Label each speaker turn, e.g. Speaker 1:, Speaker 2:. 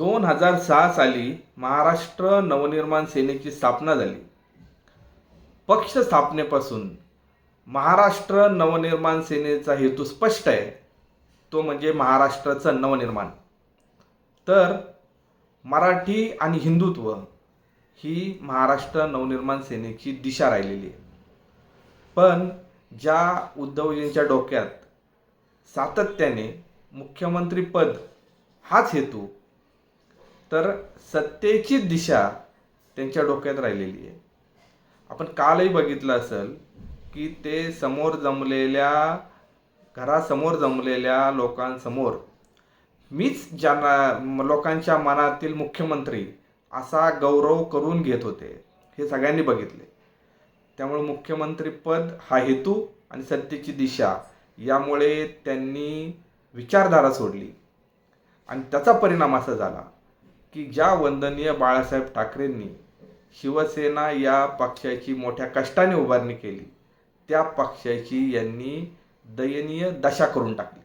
Speaker 1: दोन हजार सहा साली महाराष्ट्र नवनिर्माण सेनेची स्थापना झाली. पक्ष स्थापनेपासून महाराष्ट्र नवनिर्माण सेनेचा हेतू स्पष्ट आहे. तो म्हणजे महाराष्ट्राचं नवनिर्माण. तर मराठी आणि हिंदुत्व ही महाराष्ट्र नवनिर्माण सेनेची दिशा राहिलेली आहे. पण ज्या उद्धवजींच्या डोक्यात सातत्याने मुख्यमंत्रीपद हाच हेतू तर सत्तेची दिशा त्यांच्या डोक्यात राहिलेली आहे. आपण कालही बघितलं असेल की ते समोर जमलेल्या घरासमोर जमलेल्या लोकांसमोर मीच ज्यांना लोकांच्या मनातील मुख्यमंत्री असा गौरव करून घेत होते हे सगळ्यांनी बघितले. त्यामुळे मुख्यमंत्रीपद हा हेतू आणि सत्तेची दिशा यामुळे त्यांनी विचारधारा सोडली. आणि त्याचा परिणाम असा झाला की ज्या वंदनीय बाळासाहेब ठाकरेंनी शिवसेना या पक्षाची मोठ्या कष्टाने उभारणी केली त्या पक्षाची यांनी दयनीय दशा करून टाकली.